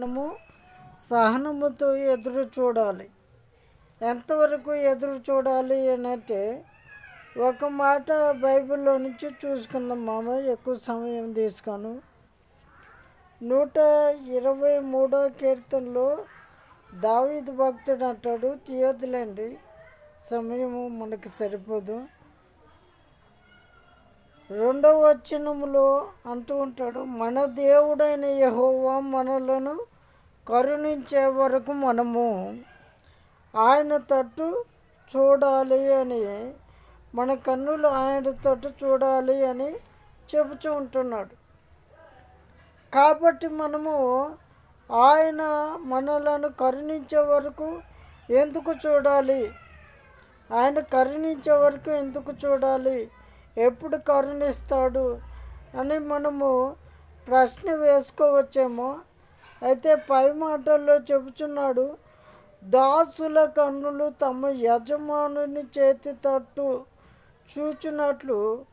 మనము సహనముతో ఎదురు చూడాలి. ఎంతవరకు ఎదురు చూడాలి అంటే ఒక మాట బైబిల్లో నుంచి చూసుకుందాం మామ ఎక్కువ సమయం తీసుకోను. నూట ఇరవై మూడో కీర్తనలో దావీద్ భక్తుడు అంటాడు తీయదులేండి సమయము మనకి సరిపోదు. రెండవ వచనములో అంటూ ఉంటాడు మన దేవుడైన యహోవా మనలను కరుణించే వరకు మనము ఆయన తట్టు చూడాలి అని మన కన్నులు ఆయన తట్టు చూడాలి అని చెబుతూ ఉంటున్నాడు. కాబట్టి మనము ఆయన మనలను కరుణించే వరకు ఎందుకు చూడాలి? ఆయన కరుణించే వరకు ఎందుకు చూడాలి? ఎప్పుడు కరుణిస్తాడు అని మనము ప్రశ్న వేసుకోవచ్చేమో. అయితే పై మాటల్లో చెబుతున్నాడు దాసుల కన్నులు తమ యజమానుని చేతి తట్టు చూచినట్లు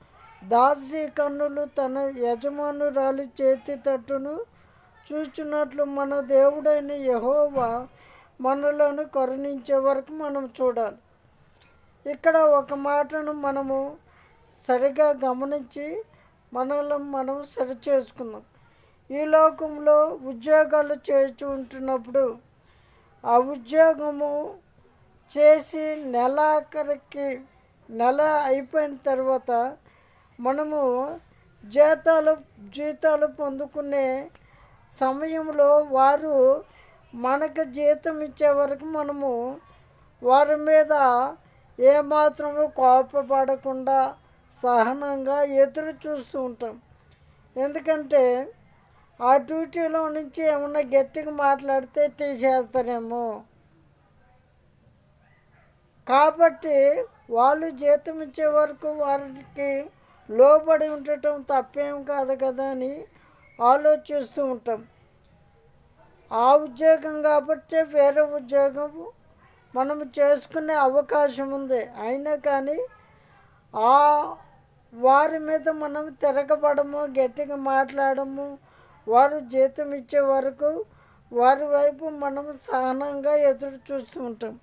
దాసి కన్నులు తన యజమానురాలి చేతి తట్టును చూచినట్లు మన దేవుడైన యహోవా మనలను కరుణించే వరకు మనం చూడాలి. ఇక్కడ ఒక మాటను మనము సరిగా గమనించి మనల్ని మనం సరిచేసుకుందాం ఈ లోకంలో ఉద్యోగాలు చేస్తూ ఉంటున్నప్పుడు ఆ ఉద్యోగము చేసి నెలాఖరికి నెల అయిపోయిన తర్వాత మనము జీతాలు జీతాలు పొందుకునే సమయంలో వారు మనకు జీతం ఇచ్చే వరకు మనము వారి మీద ఏమాత్రము కోపపడకుండా సహనంగా ఎదురు చూస్తూ ఉంటాం. ఎందుకంటే ఆ డ్యూటీలో నుంచి ఏమన్నా గట్టిగా మాట్లాడితే తీసేస్తారేమో. కాబట్టి వాళ్ళు జీతం ఇచ్చే వరకు వారికి లోబడి ఉండటం తప్పేం కాదు కదా అని ఆలోచిస్తూ ఉంటాం. ఆ ఉద్యోగం కాబట్టి వేరే ఉద్యోగం మనం చేసుకునే అవకాశం ఉంది. అయినా కానీ ఆ వారి మీద మనం తిరగబడము గట్టిగా మాట్లాడము. వారు జీతం ఇచ్చే వరకు వారి వైపు మనం సహనంగా ఎదురు చూస్తూ ఉంటాం.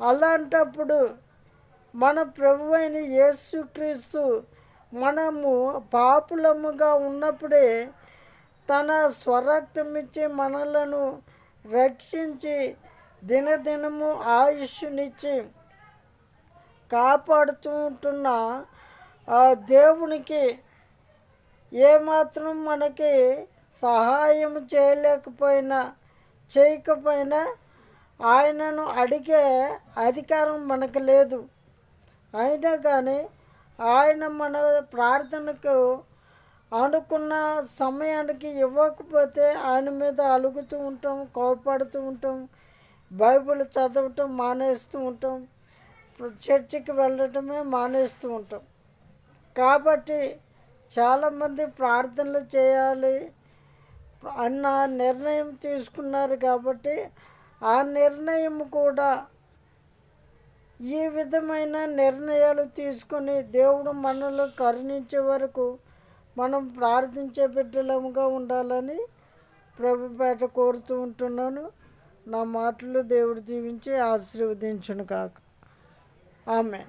అలాంటప్పుడు మన ప్రభు అయిన యేసుక్రీస్తు మనము పాపులముగా ఉన్నప్పుడే తన స్వరక్తం ఇచ్చి మనలను రక్షించి దినదినము ఆయుష్నిచ్చి కాపాడుతూ ఉంటున్న ఆ దేవునికి ఏమాత్రం మనకి సహాయం చేయలేకపోయినా చేయకపోయినా ఆయనను అడిగే అధికారం మనకు లేదు. అయినా కానీ ఆయన మన ప్రార్థనకు అనుకున్న సమయానికి ఇవ్వకపోతే ఆయన మీద అలుగుతూ ఉంటాం కోపడుతూ ఉంటాం బైబిల్ చదవటం మానేస్తూ ఉంటాం. చర్చికి వెళ్ళటమే మానేస్తూ ఉంటాం. కాబట్టి చాలామంది ప్రార్థనలు చేయాలి. అన్న నిర్ణయం తీసుకున్నారు కాబట్టి ఆ నిర్ణయం కూడా ఈ విధమైన నిర్ణయాలు తీసుకొని దేవుడు మనలో కరుణించే వరకు మనం ప్రార్థించే బిడ్డలముగా ఉండాలని ప్రభుపేట కోరుతూ ఉంటున్నాను. నా మాటలు దేవుడు దీవించి ఆశీర్వదించును కాక Amen.